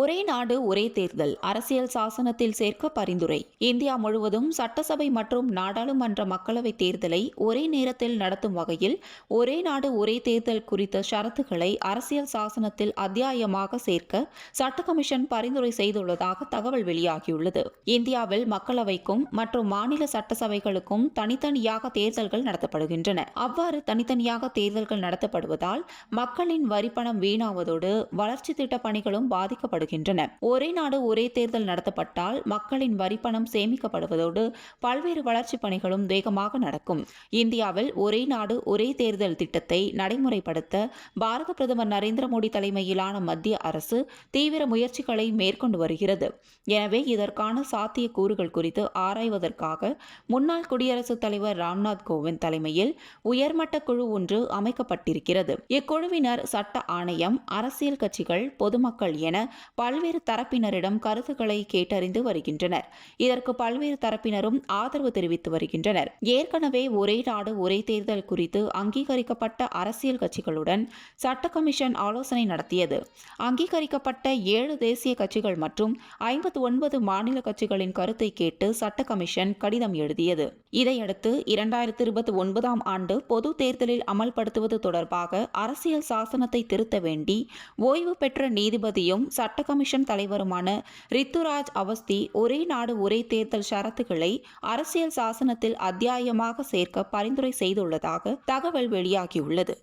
ஒரே நாடு ஒரே தேர்தல். அரசியல் சாசனத்தில் சேர்க்க பரிந்துரை. இந்தியா முழுவதும் சட்டசபை மற்றும் நாடாளுமன்ற மக்களவைத் தேர்தலை ஒரே நேரத்தில் நடத்தும் வகையில் ஒரே நாடு ஒரே தேர்தல் குறித்த ஷரத்துக்களை அரசியல் சாசனத்தில் அத்தியாயமாக சேர்க்க சட்ட கமிஷன் பரிந்துரை செய்துள்ளதாக தகவல் வெளியாகியுள்ளது. இந்தியாவில் மக்களவைக்கும் மற்றும் மாநில சட்டசபைகளுக்கும் தனித்தனியாக தேர்தல்கள் நடத்தப்படுகின்றன. அவ்வாறு தனித்தனியாக தேர்தல்கள் நடத்தப்படுவதால் மக்களின் வரிப்பணம் வீணாவதோடு வளர்ச்சி திட்ட பணிகளும் பாதிக்கப்படுகின்றன ஒரே நாடு ஒரே தேர்தல் நடத்தப்பட்டால் மக்களின் வரிப்பணம் சேமிக்கப்படுவதோடு பல்வேறு வளர்ச்சிப் பணிகளும் வேகமாக நடக்கும். இந்தியாவில் ஒரே நாடு ஒரே தேர்தல் திட்டத்தை நடைமுறைப்படுத்த பாரத பிரதமர் நரேந்திர மோடி தலைமையிலான மத்திய அரசு தீவிர முயற்சிகளை மேற்கொண்டு வருகிறது. எனவே இதற்கான சாத்திய கூறுகள் குறித்து ஆராய்வதற்காக முன்னாள் குடியரசுத் தலைவர் ராம்நாத் கோவிந்த் தலைமையில் உயர்மட்ட குழு ஒன்று அமைக்கப்பட்டிருக்கிறது. இக்குழுவினர் சட்ட ஆணையம் அரசியல் கட்சிகள் பொதுமக்கள் என பல்வேறு தரப்பினரிடம் கருத்துக்களை கேட்டறிந்து வருகின்றனர். இதற்கு பல்வேறு தரப்பினரும் ஆதரவு தெரிவித்து வருகின்றனர். ஏற்கனவே ஒரே நாடு ஒரே தேர்தல் குறித்து அங்கீகரிக்கப்பட்ட அரசியல் கட்சிகளுடன் சட்ட கமிஷன் ஆலோசனை நடத்தியது. அங்கீகரிக்கப்பட்ட ஏழு தேசிய கட்சிகள் மற்றும் ஐம்பத்தி ஒன்பது மாநில கட்சிகளின் கருத்தை கேட்டு சட்ட கமிஷன் கடிதம் எழுதியது. இதையடுத்து இரண்டாயிரத்தி இருபத்தி ஒன்பதாம் ஆண்டு பொது தேர்தலில் அமல்படுத்துவது தொடர்பாக அரசியல் சாசனத்தை திருத்த வேண்டி ஓய்வு பெற்ற நீதிபதியும் சட்ட கமிஷன் தலைவருமான ரித்துராஜ் அவஸ்தி ஒரே நாடு ஒரே தேர்தல் ஷரத்துக்களை அரசியல் சாசனத்தில் அத்தியாயமாக சேர்க்க பரிந்துரை செய்துள்ளதாக தகவல் வெளியாகியுள்ளது.